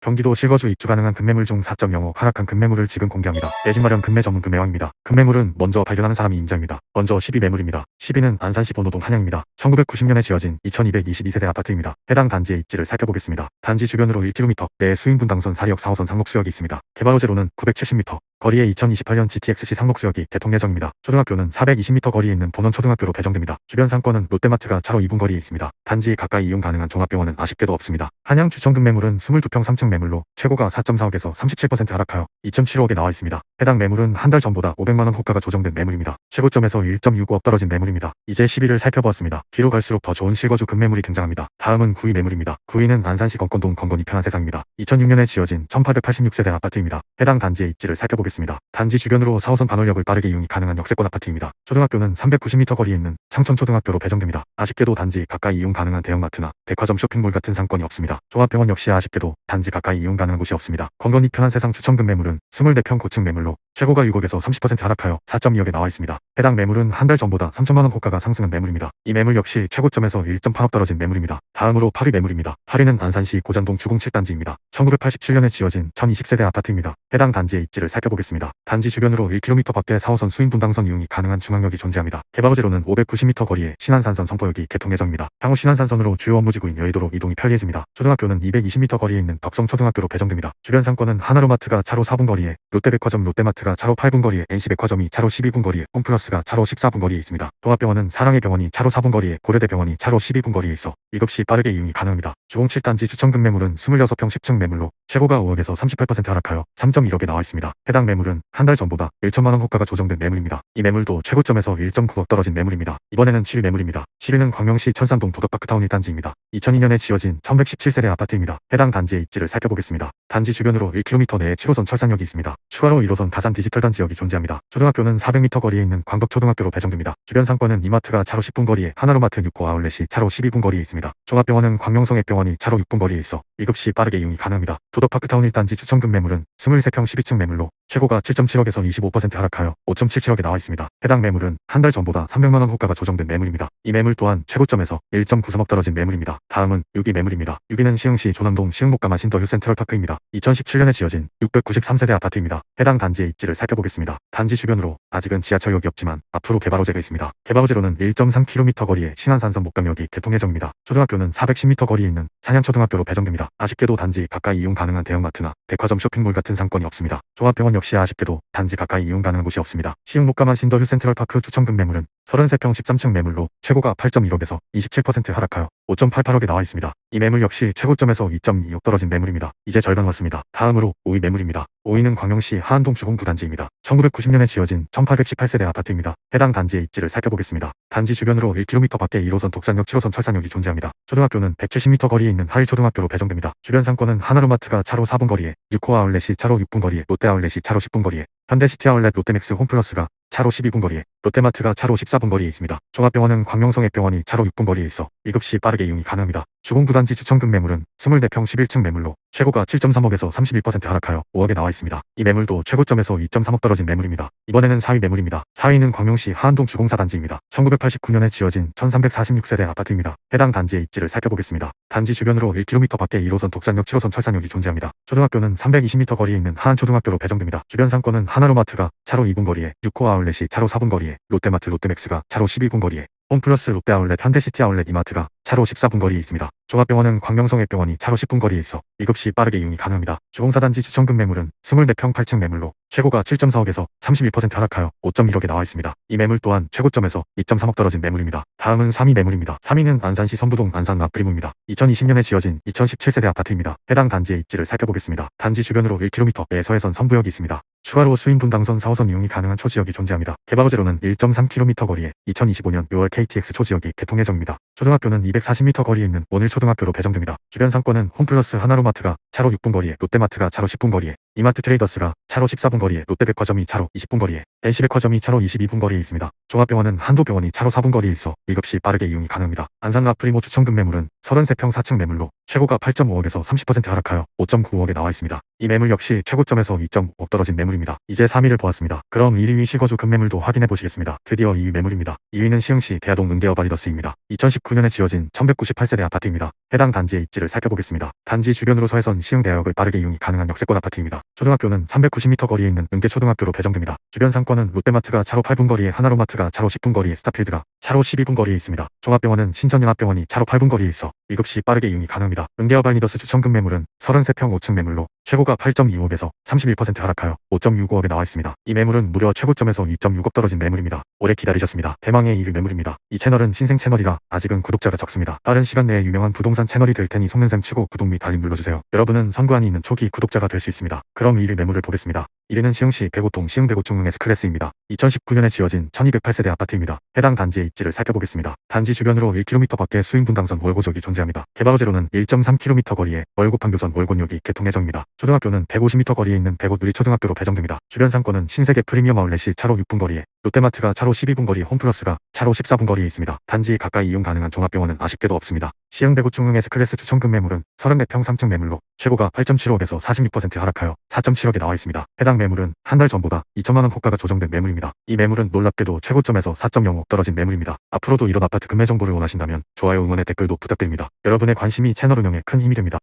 경기도 실거주 입주 가능한 급매물 중 4.05 하락한 급매물을 지금 공개합니다. 내집 마련 급매 전문 급매왕입니다. 급매물은 먼저 발견하는 사람이 임자입니다. 먼저 12매물입니다. 12는 안산시 본호동 한양입니다. 1990년에 지어진 2222세대 아파트입니다. 해당 단지의 입지를 살펴보겠습니다. 단지 주변으로 1km 내에 수인분당선 4역 4호선 상록수역이 있습니다. 개발 호재로는 970m, 거리에 2028년 GTX-C 상록수역이 개통 예정입니다. 초등학교는 420m 거리에 있는 본원초등학교로 배정됩니다. 주변 상권은 롯데마트가 차로 2분 거리에 있습니다. 단지 가까이 이용 가능한 종합병원은 아쉽게도 없습니다. 한양 추천급 매물은 22평 3층 매물로 최고가 4.45억에서 37% 하락하여 2.75억에 나와 있습니다. 해당 매물은 한 달 전보다 500만원 호가가 조정된 매물입니다. 최고점에서 1.65억 떨어진 매물입니다. 이제 10위를 살펴보았습니다. 뒤로 갈수록 더 좋은 실거주 급매물이 등장합니다. 다음은 9위 매물입니다. 9위는 안산시 건건동 건건이 편한 세상입니다. 2006년에 지어진 1886세대 아파트입니다. 해당 단지의 입지를 살펴보겠습니다. 단지 주변으로 4호선 반월역을 빠르게 이용이 가능한 역세권 아파트입니다. 초등학교는 390m 거리에 있는 창천초등학교로 배정됩니다. 아쉽게도 단지 가까이 이용 가능한 대형마트나 백화점 쇼핑몰 같은 상권이 없습니다. 종합병원 역시 아쉽게도 단지 가까이 이용 가능한 곳이 없습니다. 건건이 편한 세상 추천금 매물은 24평 고층 매물로 최고가 6억에서 30% 하락하여 4.2억에 나와 있습니다. 해당 매물은 한 달 전보다 3천만원 호가가 상승한 매물입니다. 이 매물 역시 최고점에서 1.8억 떨어진 매물입니다. 다음으로 8위 매물입니다. 8위는 안산시 고잔동 주공 7단지입니다. 1987년에 지어진 1020세대 아파트입니다. 해당 단지의 입지를 살펴보겠습니다. 단지 주변으로 1km 밖에 4호선 수인 분당선 이용이 가능한 중앙역이 존재합니다. 개발 호재로는 590m 거리에 신안산선 선포역이 개통 예정입니다. 향후 신안산선으로 주요 업무지구인 여의도로 이동이 편리해집니다. 초등학교는 220m 거리에 있는 덕성초등학교로 배정됩니다. 주변 상권은 하나로마트가 차로 4분 거리에 롯데백화점 롯데마트 가 차로 8분 거리에 NC백화점이 차로 12분 거리에 홈플러스가 차로 14분 거리에 있습니다. 종합병원은 사랑의 병원이 차로 4분 거리에 고려대 병원이 차로 12분 거리에 있어 일급시 빠르게 이용이 가능합니다. 주공 7단지 추천금 매물은 26평 10층 매물로 최고가 5억에서 38% 하락하여 3.1억에 나와 있습니다. 해당 매물은 한 달 전보다 1천만원 호가가 조정된 매물입니다. 이 매물도 최고점에서 1.9억 떨어진 매물입니다. 이번에는 7위 매물입니다. 7위는 광명시 천산동 도덕파크타운 1단지입니다. 2002년에 지어진 1117세대 아파트입니다. 해당 단지의 입지를 살펴보겠습니다. 단지 주변으로 1km 내에 7호선 철산역이 있습니다. 추가로 1호선 가산 디지털단 지역이 존재합니다. 초등학교는 400m 거리에 있는 광덕초등학교로 배정됩니다. 주변 상권은 이마트가 차로 10분 거리에 하나로마트 6호 아울렛이 차로 12분 거리에 있습니다. 종합병원은 광명성액병원이 차로 6분 거리에 있어 일급시 빠르게 이용이 가능합니다. 도덕파크타운 1단지 추천금 매물은 23평 12층 매물로 최고가 7.7억에서 25% 하락하여 5.77억에 나와 있습니다. 해당 매물은 한 달 전보다 300만원 호가가 조정된 매물입니다. 이 매물 또한 최고점에서 1.93억 떨어진 매물입니다. 다음은 6위 매물입니다. 6위는 시흥시 조남동 시흥목가만 신더 휴 센트럴파크입니다. 2017년에 지어진 693세대 아파트입니다. 해당 단지의 입지를 살펴보겠습니다. 단지 주변으로 아직은 지하철역이 없지만 앞으로 개발 호재가 있습니다. 개발 호재로는 1.3km 거리에 신안산선 목감역이 개통 예정입니다. 초등학교는 410m 거리에 있는 산양초등학교로 배정됩니다. 아쉽게도 단지 가까이 이용 가능한 대형마트나 백화점 쇼핑몰 같은 상권이 없습니다. 종합병원 역시 아쉽게도 단지 가까이 이용 가능한 곳이 없습니다. 시흥 목감한 신더휴 센트럴파크 추천금 매물은 33평 13층 매물로 최고가 8.1억에서 27% 하락하여 5.88억에 나와 있습니다. 이 매물 역시 최고점에서 2.2억 떨어진 매물입니다. 이제 절반 왔습니다. 다음으로 5위 매물입니다. 5위는 광명시 하안동 주공 9단지입니다. 1990년에 지어진 1818세대 아파트입니다. 해당 단지의 입지를 살펴보겠습니다. 단지 주변으로 1km 밖에 1호선 독산역 7호선 철산역이 존재합니다. 초등학교는 170m 거리에 있는 하일초등학교로 배정됩니다. 주변 상권은 하나로마트가 차로 4분 거리에 6호 아울렛이 차로 6분 거리에 롯데 아울렛이 차로 10분 거리에 현대시티 아울렛 롯데맥스 홈플러스가 차로 12분 거리에 롯데마트가 차로 14분 거리에 있습니다. 종합병원은 광명성액병원이 차로 6분 거리에 있어 일급시 빠르게 이용이 가능합니다. 주공 9단지 추천금 매물은 24평 11층 매물로 최고가 7.3억에서 31% 하락하여 5억에 나와 있습니다. 이 매물도 최고점에서 2.3억 떨어진 매물입니다. 이번에는 4위 매물입니다. 4위는 광명시 하안동 주공 4단지입니다. 1989년에 지어진 1346세대 아파트입니다. 해당 단지의 입지를 살펴보겠습니다. 단지 주변으로 1km 밖에 1호선 독산역 7호선 철산역이 존재합니다. 초등학교는 320m 거리에 있는 하안초등학교로 배정됩니다. 주변 상권은 하나로마트가 차로 2분 거리에 6호 아울렛이 차로 4분 거리에 롯데마트 롯데맥스가 차로 12분 거리에 홈플러스 롯데 아울렛 현대시티 아울렛 이마트가 차로 14분 거리에 있습니다. 종합병원은 광명성액병원이 차로 10분 거리에 있어 일급시 빠르게 이용이 가능합니다. 주공사단지 추천금 매물은 24평 8층 매물로 최고가 7.4억에서 31% 하락하여 5.1억에 나와 있습니다. 이 매물 또한 최고점에서 2.3억 떨어진 매물입니다. 다음은 3위 매물입니다. 3위는 안산시 선부동 안산 라프리무입니다. 2020년에 지어진 2017세대 아파트입니다. 해당 단지의 입지를 살펴보겠습니다. 단지 주변으로 1km의 서해선 선부역이 있습니다. 추가로 수인분 당선 4호선 이용이 가능한 초지역이 존재합니다. 개발 호재로는 1.3km 거리에 2025년 6월 KTX 초지역이 개통 예정입니다. 초등학교는 240m 거리에 있는 오늘 초등학교로 배정됩니다. 주변 상권은 홈플러스 하나로마트가 차로 6분 거리에 롯데마트가 차로 10분 거리에 이마트 트레이더스가 차로 14분 거리에 롯데백화점이 차로 20분 거리에 NC백화점이 차로 22분 거리에 있습니다. 종합병원은 한도병원이 차로 4분 거리에 있어 일급시 빠르게 이용이 가능합니다. 안산 라 프리모 추천금 매물은 33평 4층 매물로 최고가 8.5억에서 30% 하락하여 5.95억에 나와 있습니다. 이 매물 역시 최고점에서 2.5억 떨어진 매물입니다. 이제 3위를 보았습니다. 그럼 1위 위 실거주 금매물도 확인해 보시겠습니다. 드디어 2위 매물입니다. 2위는 시흥시 대하동 은대어 바리더스입니다. 2019년에 지어진 1198세대 아파트입니다. 해당 단지의 입지를 살펴보겠습니다. 단지 주변으로 서해선 시흥 대역을 빠르게 이용이 가능한 역세권 아파트입니다. 초등학교는 390m 거리에 있는 은계초등학교로 배정됩니다. 주변 상권은 롯데마트가 차로 8분 거리에 하나로마트가 차로 10분 거리에 스타필드가 차로 12분 거리에 있습니다. 종합병원은 신천연합병원이 차로 8분 거리에 있어 일급시 빠르게 이용이 가능합니다. 은계어 발리더스 추천금 매물은 33평 5층 매물로 최고가 8.25억에서 31% 하락하여 5.65억에 나와 있습니다. 이 매물은 무려 최고점에서 2.6억 떨어진 매물입니다. 오래 기다리셨습니다. 대망의 1위 매물입니다. 이 채널은 신생 채널이라 아직은 구독자가 적습니다. 빠른 시간 내에 유명한 부동산 채널이 될 테니 속는셈 치고 구독 및 알림 눌러주세요. 여러분은 선구안이 있는 초기 구독자가 될 수 있습니다. 그럼 1위 매물을 보겠습니다. 1위는 시흥시 백오동 시흥백오중흥 S클래스입니다. 2019년에 지어진 1208세대 아파트입니다. 해당 단지의 입지를 살펴보겠습니다. 단지 주변으로 1km 밖에 수인분당선 월고역이 존재합니다. 개발호재로는 1.3km 거리에 월고판교선 월곤역이 개통 예정입니다. 초등학교는 150m 거리에 있는 백오 누리초등학교로 배정됩니다. 주변 상권은 신세계 프리미엄 아울렛이 차로 6분 거리에 롯데마트가 차로 12분 거리 홈플러스가 차로 14분 거리에 있습니다. 단지 가까이 이용 가능한 종합병원은 아쉽게도 없습니다. 시흥대구중흥 S클래스 추천금 매물은 34평 3층 매물로 최고가 8.75억에서 46% 하락하여 4.7억에 나와 있습니다. 해당 매물은 한 달 전보다 2천만원 호가가 조정된 매물입니다. 이 매물은 놀랍게도 최고점에서 4.05억 떨어진 매물입니다. 앞으로도 이런 아파트 금매 정보를 원하신다면 좋아요 응원의 댓글도 부탁드립니다. 여러분의 관심이 채널 운영에 큰 힘이 됩니다.